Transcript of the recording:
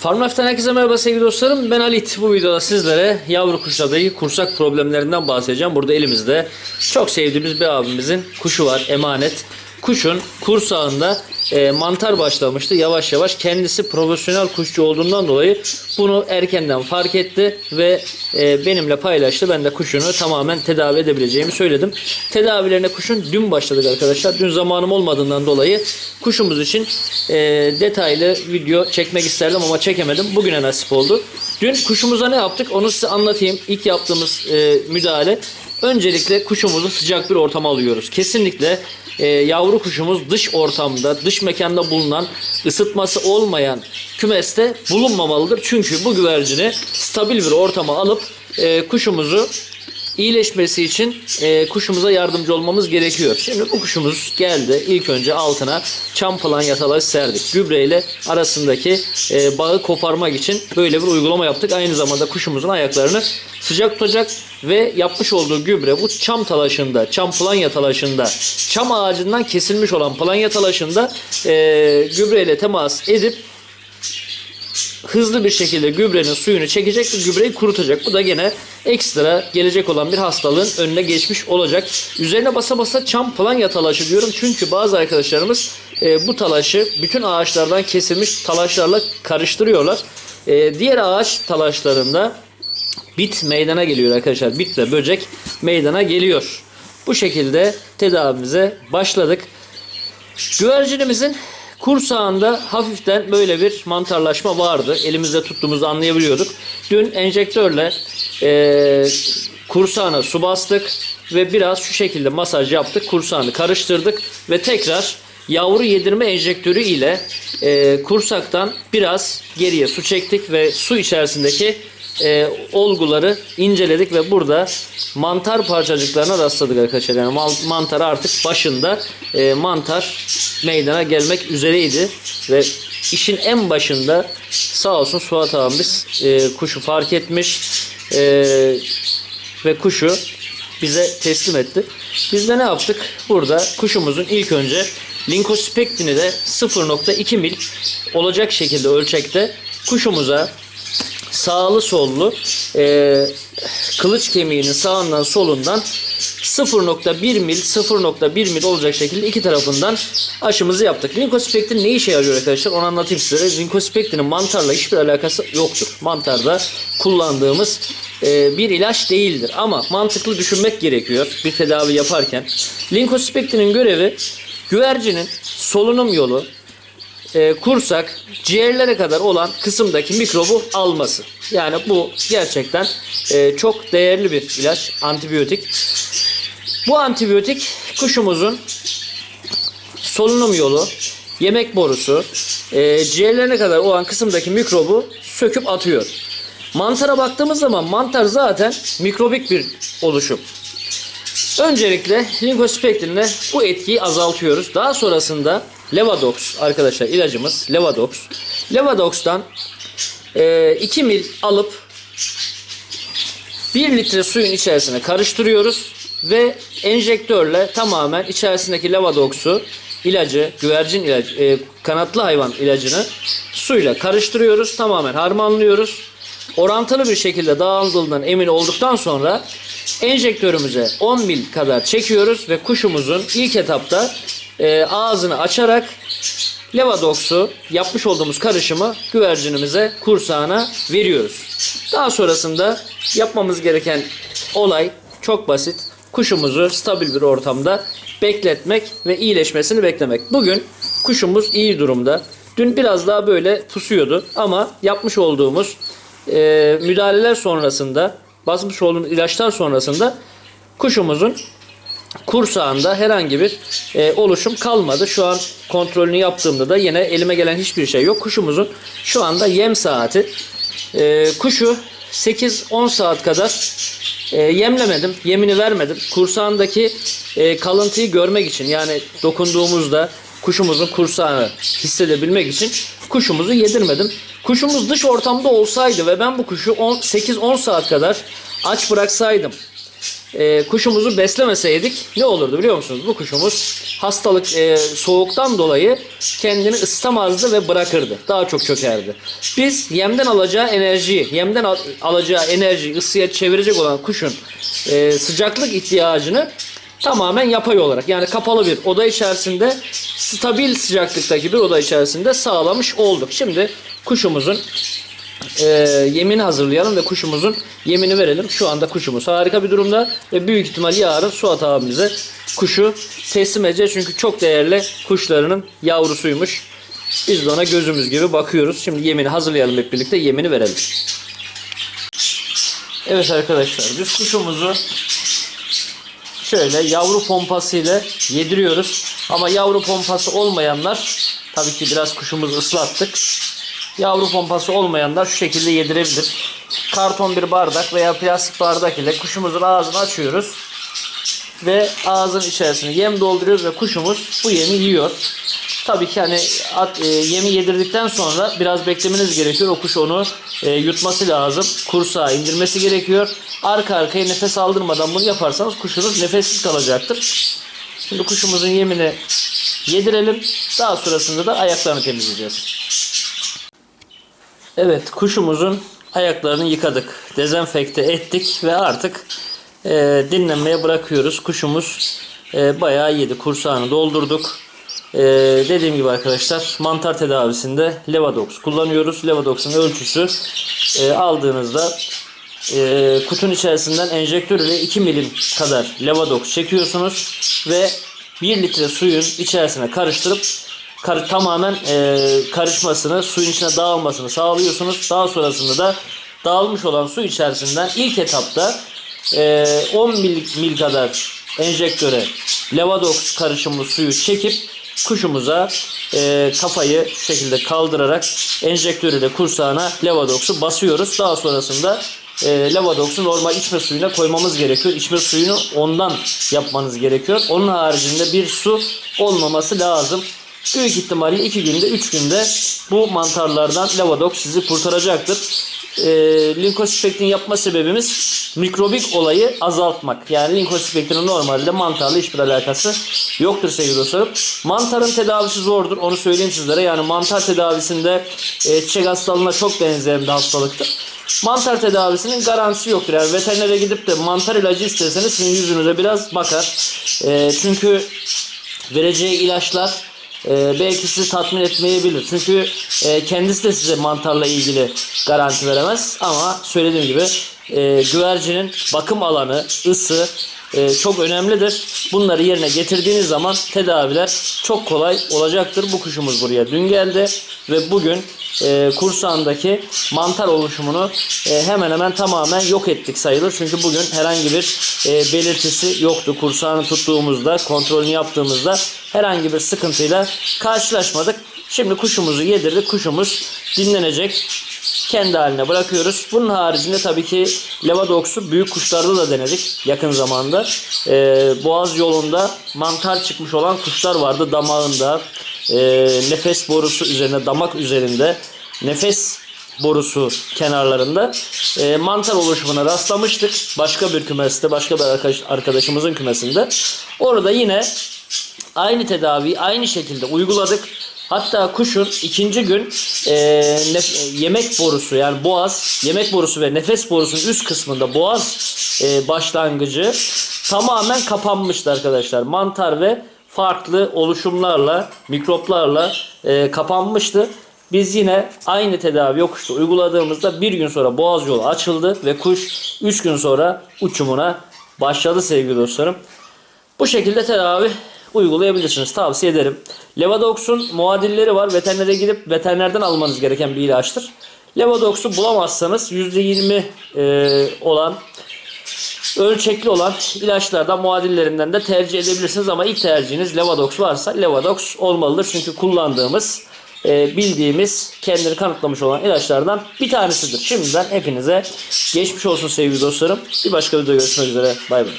Farmlife'den herkese merhaba sevgili dostlarım. Ben Halit. Bu videoda sizlere yavru kuşlardaki kursak problemlerinden bahsedeceğim. Burada elimizde çok sevdiğimiz bir abimizin kuşu var. Emanet. Kuşun kursağında e, mantar başlamıştı. Yavaş yavaş kendisi profesyonel kuşçu olduğundan dolayı bunu erkenden fark etti ve e, benimle paylaştı. Ben de kuşunu tamamen tedavi edebileceğimi söyledim. Tedavilerine kuşun dün başladık arkadaşlar. Dün zamanım olmadığından dolayı kuşumuz için e, detaylı video çekmek isterdim ama çekemedim. Bugüne nasip oldu. Dün kuşumuza ne yaptık onu size anlatayım. İlk yaptığımız e, müdahale Öncelikle kuşumuzu sıcak bir ortama alıyoruz. Kesinlikle e, yavru kuşumuz dış ortamda, dış mekanda bulunan, ısıtması olmayan kümeste bulunmamalıdır. Çünkü bu güvercini stabil bir ortama alıp e, kuşumuzu iyileşmesi için e, kuşumuza yardımcı olmamız gerekiyor. Şimdi bu kuşumuz geldi. İlk önce altına çam falan yatalaş serdik. Gübreyle arasındaki e, bağı koparmak için böyle bir uygulama yaptık. Aynı zamanda kuşumuzun ayaklarını sıcak tutacak ve yapmış olduğu gübre bu çam talaşında, çam planya talaşında, çam ağacından kesilmiş olan planya talaşında e, gübreyle temas edip hızlı bir şekilde gübrenin suyunu çekecek ve gübreyi kurutacak. Bu da gene ekstra gelecek olan bir hastalığın önüne geçmiş olacak. Üzerine basa basa çam planya talaşı diyorum. Çünkü bazı arkadaşlarımız e, bu talaşı bütün ağaçlardan kesilmiş talaşlarla karıştırıyorlar. E, diğer ağaç talaşlarında bit meydana geliyor arkadaşlar. Bit ve böcek meydana geliyor. Bu şekilde tedavimize başladık. Güvercinimizin kursağında hafiften böyle bir mantarlaşma vardı. Elimizde tuttuğumuzda anlayabiliyorduk. Dün enjektörle e, kursağına su bastık ve biraz şu şekilde masaj yaptık. Kursağını karıştırdık ve tekrar yavru yedirme enjektörü ile e, kursaktan biraz geriye su çektik ve su içerisindeki e, olguları inceledik ve burada mantar parçacıklarına rastladık arkadaşlar. Yani mantar artık başında e, mantar meydana gelmek üzereydi ve işin en başında sağ olsun Suat abimiz e, kuşu fark etmiş e, ve kuşu bize teslim etti. Biz de ne yaptık? Burada kuşumuzun ilk önce linkospektini de 0.2 mil olacak şekilde ölçekte kuşumuza sağlı sollu e, kılıç kemiğinin sağından solundan 0.1 mil 0.1 mil olacak şekilde iki tarafından aşımızı yaptık. Linkospektin ne işe yarıyor arkadaşlar onu anlatayım size. Linkospektinin mantarla hiçbir alakası yoktur. Mantarda kullandığımız e, bir ilaç değildir. Ama mantıklı düşünmek gerekiyor bir tedavi yaparken. Linkospektinin görevi güvercinin solunum yolu, e, kursak ciğerlere kadar olan kısımdaki mikrobu alması. Yani bu gerçekten e, çok değerli bir ilaç, antibiyotik. Bu antibiyotik kuşumuzun solunum yolu, yemek borusu, e, ciğerlerine kadar olan kısımdaki mikrobu söküp atıyor. Mantara baktığımız zaman mantar zaten mikrobik bir oluşum. Öncelikle linkospektrinle bu etkiyi azaltıyoruz. Daha sonrasında Levadox arkadaşlar ilacımız Levadox. Levadox'tan e, 2 mil alıp 1 litre suyun içerisine karıştırıyoruz ve enjektörle tamamen içerisindeki Levadox'u ilacı, güvercin ilacı, e, kanatlı hayvan ilacını suyla karıştırıyoruz. Tamamen harmanlıyoruz. Orantılı bir şekilde dağıldığından emin olduktan sonra enjektörümüze 10 mil kadar çekiyoruz ve kuşumuzun ilk etapta e, ağzını açarak Levadox'u yapmış olduğumuz karışımı güvercinimize kursağına veriyoruz. Daha sonrasında yapmamız gereken olay çok basit. Kuşumuzu stabil bir ortamda bekletmek ve iyileşmesini beklemek. Bugün kuşumuz iyi durumda. Dün biraz daha böyle pusuyordu ama yapmış olduğumuz e, müdahaleler sonrasında basmış olduğumuz ilaçlar sonrasında kuşumuzun kursağında herhangi bir e, oluşum kalmadı. Şu an kontrolünü yaptığımda da yine elime gelen hiçbir şey yok. Kuşumuzun şu anda yem saati. E, kuşu 8-10 saat kadar e, yemlemedim. Yemini vermedim. Kursağındaki e, kalıntıyı görmek için yani dokunduğumuzda kuşumuzun kursağını hissedebilmek için kuşumuzu yedirmedim. Kuşumuz dış ortamda olsaydı ve ben bu kuşu 8-10 saat kadar aç bıraksaydım e, kuşumuzu beslemeseydik ne olurdu biliyor musunuz? Bu kuşumuz hastalık e, soğuktan dolayı kendini ısıtamazdı ve bırakırdı. Daha çok çökerdi. Biz yemden alacağı enerjiyi, yemden al- alacağı enerjiyi ısıya çevirecek olan kuşun e, sıcaklık ihtiyacını tamamen yapay olarak yani kapalı bir oda içerisinde stabil sıcaklıktaki bir oda içerisinde sağlamış olduk. Şimdi kuşumuzun e, yemini hazırlayalım ve kuşumuzun yemini verelim. Şu anda kuşumuz harika bir durumda ve büyük ihtimal yarın Suat abimize kuşu teslim edeceğiz. Çünkü çok değerli kuşlarının yavrusuymuş. Biz de ona gözümüz gibi bakıyoruz. Şimdi yemini hazırlayalım hep birlikte yemini verelim. Evet arkadaşlar biz kuşumuzu şöyle yavru pompası ile yediriyoruz. Ama yavru pompası olmayanlar tabii ki biraz kuşumuzu ıslattık. Yavru pompası olmayanlar şu şekilde yedirebilir. Karton bir bardak veya plastik bardak ile kuşumuzun ağzını açıyoruz. Ve ağzın içerisine yem dolduruyoruz ve kuşumuz bu yemi yiyor. Tabii ki hani at, e, yemi yedirdikten sonra biraz beklemeniz gerekiyor. O kuş onu e, yutması lazım. Kursağa indirmesi gerekiyor. Arka arkaya nefes aldırmadan bunu yaparsanız kuşunuz nefessiz kalacaktır. Şimdi kuşumuzun yemini yedirelim. Daha sonrasında da ayaklarını temizleyeceğiz. Evet kuşumuzun ayaklarını yıkadık. Dezenfekte ettik ve artık e, dinlenmeye bırakıyoruz. Kuşumuz e, bayağı yedi. Kursağını doldurduk. E, dediğim gibi arkadaşlar mantar tedavisinde Levadox kullanıyoruz. Levadox'un ölçüsü e, aldığınızda e, kutunun içerisinden enjektör ile 2 milim kadar Levadox çekiyorsunuz ve 1 litre suyun içerisine karıştırıp kar- tamamen e, karışmasını, suyun içine dağılmasını sağlıyorsunuz. Daha sonrasında da dağılmış olan su içerisinden ilk etapta e, 10 mil, mil kadar enjektöre Levadox karışımlı suyu çekip kuşumuza e, kafayı şu şekilde kaldırarak enjektör ile kursağına Levadox'u basıyoruz. Daha sonrasında e, Levadox'u normal içme suyuna koymamız gerekiyor. İçme suyunu ondan yapmanız gerekiyor. Onun haricinde bir su olmaması lazım. Büyük ihtimalle 2 günde 3 günde bu mantarlardan Levadox sizi kurtaracaktır. E, Linkospektin yapma sebebimiz mikrobik olayı azaltmak. Yani linkospektinin normalde mantarla hiçbir alakası yoktur sevgili dostlarım. Mantarın tedavisi zordur. Onu söyleyeyim sizlere. Yani mantar tedavisinde e, çiçek hastalığına çok benzeyen bir hastalıktır. Mantar tedavisinin garantisi yoktur. Yani veterinere gidip de mantar ilacı isteseniz sizin yüzünüze biraz bakar. E, çünkü vereceği ilaçlar e, belki sizi tatmin etmeyebilir. Çünkü e, kendisi de size mantarla ilgili garanti veremez. Ama söylediğim gibi e, güvercinin bakım alanı, ısı e, çok önemlidir. Bunları yerine getirdiğiniz zaman tedaviler çok kolay olacaktır. Bu kuşumuz buraya dün geldi ve bugün e, kursağındaki mantar oluşumunu e, hemen hemen tamamen yok ettik sayılır. Çünkü bugün herhangi bir e, belirtisi yoktu. Kursağını tuttuğumuzda, kontrolünü yaptığımızda herhangi bir sıkıntıyla karşılaşmadık. Şimdi kuşumuzu yedirdik. Kuşumuz dinlenecek. Kendi haline bırakıyoruz. Bunun haricinde tabii ki Levadox'u büyük kuşlarda da denedik yakın zamanda. E, Boğaz yolunda mantar çıkmış olan kuşlar vardı damağında e, nefes borusu üzerine, damak üzerinde nefes borusu kenarlarında e, mantar oluşumuna rastlamıştık. Başka bir kümeste, başka bir arkadaş, arkadaşımızın kümesinde. Orada yine aynı tedaviyi aynı şekilde uyguladık. Hatta kuşun ikinci gün e, yemek borusu yani boğaz, yemek borusu ve nefes borusunun üst kısmında boğaz e, başlangıcı tamamen kapanmıştı arkadaşlar. Mantar ve farklı oluşumlarla, mikroplarla e, kapanmıştı. Biz yine aynı tedavi yokuşta uyguladığımızda bir gün sonra boğaz yolu açıldı ve kuş 3 gün sonra uçumuna başladı sevgili dostlarım. Bu şekilde tedavi uygulayabilirsiniz. Tavsiye ederim. Levodox'un muadilleri var. Veterinere gidip veterinerden almanız gereken bir ilaçtır. Levodox'u bulamazsanız %20 e, olan ölçekli olan ilaçlardan muadillerinden de tercih edebilirsiniz ama ilk tercihiniz Levodox varsa Levodox olmalıdır. Çünkü kullandığımız e, bildiğimiz kendini kanıtlamış olan ilaçlardan bir tanesidir. Şimdiden hepinize geçmiş olsun sevgili dostlarım. Bir başka videoda görüşmek üzere. Bay bay.